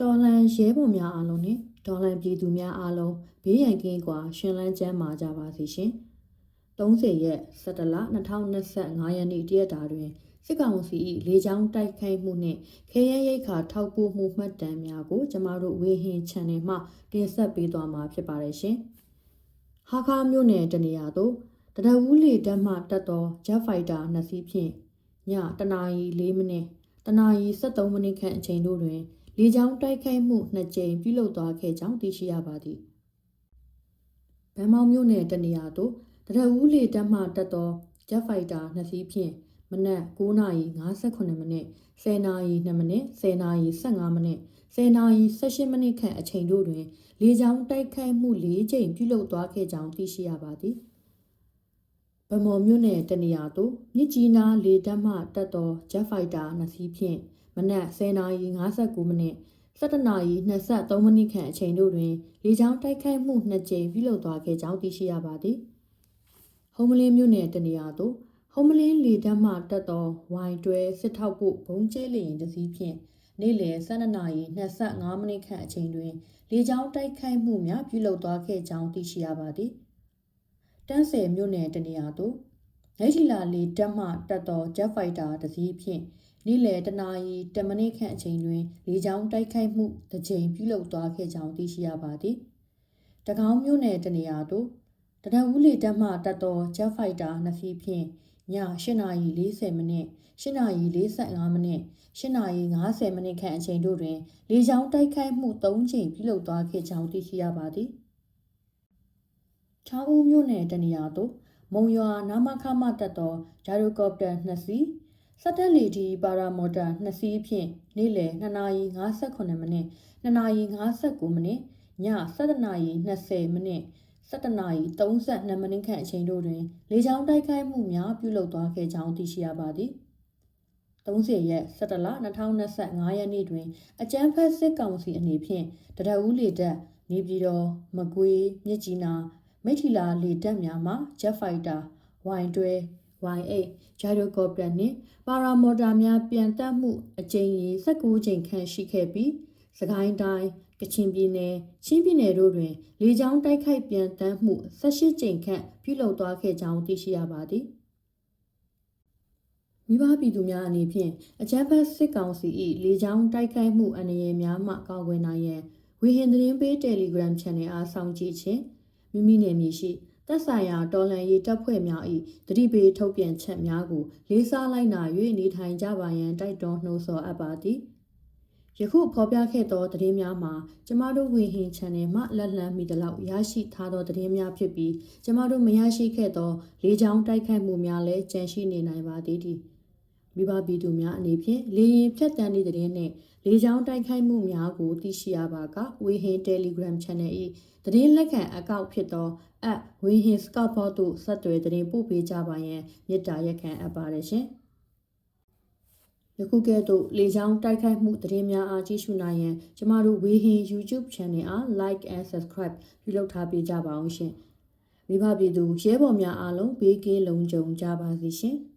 တော်လန်ရဲဘော်များအားလုံးနှင့်တော်လန်ပြည်သူများအားလုံးဘေးရန်ကင်းကွာရှင်လန်းချမ်းမာကြပါစေရှင်30ရက်17လ2025ရက်နေ့တရက်တာတွင်စစ်ကောင်စီ၏လေကြောင်းတိုက်ခိုက်မှုနှင့်ခေရရိတ်ခါထောက်ပို့မှုမှတ်တမ်းများကိုကျမတို့ဝေဟင် channel မှတင်ဆက်ပေးသွားမှာဖြစ်ပါတယ်ရှင်ဟာခါမြို့နယ်တနေရာသို့တရဝူးလေတက်မှတက်သော Jet Fighter နှစ်စီးဖြင့်ညတနာရီ4မိနစ် တနာရီ73မိနစ်ခန့်အချိန်တို့တွင်လေကြောင်းတိုက်ခိုက်မှုနှစ်ကြိမ်ပြုလုပ်သွားခဲ့ကြောင်းသိရှိရပါသည်။ဗန်မောင်မြို့နယ်တနေရာသို့တရဝူးလေတက်မှတက်သော Jet Fighter နှစ်စီးဖြင့်မနက်9:58မိနစ်10:02မိနစ်10:15မိနစ်10:18မိနစ်ခန့်အချိန်တို့တွင် လေကြောင်းတိုက်ခိုက်မှု၄ကြိမ်ပြုလုပ်သွားခဲ့ကြောင်းသိရှိရပါသည်။ ဗမော်မြို့နယ်တနေရာသို့မြစ်ကြီးနားလေတပ်မှတက်သော Jet Fighter နှစ်စီးဖြင့်မနက်10:59မိနစ်17:23မိနစ်ခန့်အချိန်တို့တွင်လေကြောင်းတိုက်ခိုက်မှုနှစ်ကြိမ်ပြုလုပ်သွားခဲ့ကြောင်းသိရှိရပါသည်။ဟုံးမလင်းမြို့နယ်တနေရာသို့ဟုံးမလင်းလေတပ်မှတက်သောဝိုင်တွဲစစ်ထောက်ဖို့ဘုံကျဲလျင်တစ်စီးဖြင့်နေ့လယ်12:25မိနစ်ခန့်အချိန်တွင်လေကြောင်းတိုက်ခိုက်မှုများပြုလုပ်သွားခဲ့ကြောင်းသိရှိရပါသည်။ တန်းဆယ်မြို့နယ်တနေရာသို့လက်ရှိလာလေတပ်မှတက်သော Jet Fighter တစ်စီးဖြင့်နေ့လယ်တနာရီ10မိနစ်ခန့်အချိန်တွင်လေကြောင်းတိုက်ခိုက်မှုတစ်ကြိမ်ပြုလုပ်သွားခဲ့ကြောင်းသိရှိရပါသည်။တကောင်းမြို့နယ်တနေရာသို့တရဝူးလေတပ်မှတက်သော Jet Fighter နှစ်စီးဖြင့်ည8:40မိနစ်8:45မိနစ်8:50မိနစ်ခန့်အချိန်တို့တွင်လေကြောင်းတိုက်ခိုက်မှု3ကြိမ်ပြုလုပ်သွားခဲ့ကြောင်းသိရှိရပါသည်။ ချောင်းဦးမြို့နယ်တနေရာသို့မုံရွာနာမခမတက်သောဂျာရိုကော်ပတာ2စီးစက်တက်လီဒီပါရာမော်တာ2စီးဖြင့်နေ့လယ်2:58မိနစ်2:59မိနစ်ည7:20မိနစ်17:32မိနစ်ခန့်အချိန်တို့တွင်လေကြောင်းတိုက်ခိုက်မှုများပြုလုပ်သွားခဲ့ကြောင်းသိရှိရပါသည်30ရက်17လ2025ရက်နေ့တွင်အကြမ်းဖက်စစ်ကောင်စီအနေဖြင့်တရဦးလေတပ်နေပြည်တော်မကွေးမြစ်ကြီးနား မိထီလာလေတပ်များမှ Jet Fighter Y12 Y8 Gyrocopter နှင့်ပါရာမော်တာများပြန်တက်မှုအကြိမ်ရေ19ကြိမ်ခန့်ရှိခဲ့ပြီးစကိုင်းတိုင်းကချင်ပြည်နယ်ချင်းပြည်နယ်တို့တွင်လေကြောင်းတိုက်ခိုက်ပြန်တမ်းမှု18ကြိမ်ခန့်ပြုလုပ်သွားခဲ့ကြောင်းသိရှိရပါသည်မိဘပြည်သူများအနေဖြင့်အကြမ်းဖက်စစ်ကောင်စီ၏လေကြောင်းတိုက်ခိုက်မှုအန္တရာယ်များမှကာကွယ်နိုင်ရန်ဝေဟင်သတင်းပေး Telegram Channel အားစောင့်ကြည့်ခြင်း မိမိနယ်မြေရှိသက်ဆိုင်ရာတော်လှန်ရေးတပ်ဖွဲ့များ၏တတိပေထုတ်ပြန်ချက်များကိုလေးစားလိုက်နာ၍နေထိုင်ကြပါရန်တိုက်တွန်းနှိုးဆော်အပ်ပါသည်ယခုဖော်ပြခဲ့သောသတင်းများမှာကျမတို့ဝေဟင် channel မှလက်လန်းမိသလောက်ရရှိထားသောသတင်းများဖြစ်ပြီးကျမတို့မရရှိခဲ့သောလေကြောင်းတိုက်ခိုက်မှုများလည်းကြန့်ရှိနေနိုင်ပါသေးသည် မိဘပြည်သူများအနေဖြင့်လေရင်ဖြတ်တန်းသည့်သတင်းနှင့်လေကြောင်းတိုက်ခိုက်မှုများကိုသိရှိရပါကဝေဟင် Telegram Channel ၏သတင်းလက်ခံအကောင့်ဖြစ်သော app ဝေဟင် Scout ဘောသို့ဆက်သွယ်သတင်းပို့ပေးကြပါရန်မေတ္တာရက်ခံအပ်ပါတယ်ရှင်။ယခုကဲ့သို့လေကြောင်းတိုက်ခိုက်မှုသတင်းများအားကြည့်ရှုနိုင်ရန်ကျမတို့ဝေဟင် YouTube Channel အား Like and Subscribe ပြုလုပ်ထားပေးကြပါအောင်ရှင်။မိဘပြည်သူရဲဘော်များအားလုံးဘေးကင်းလုံခြုံကြပါစေရှင်။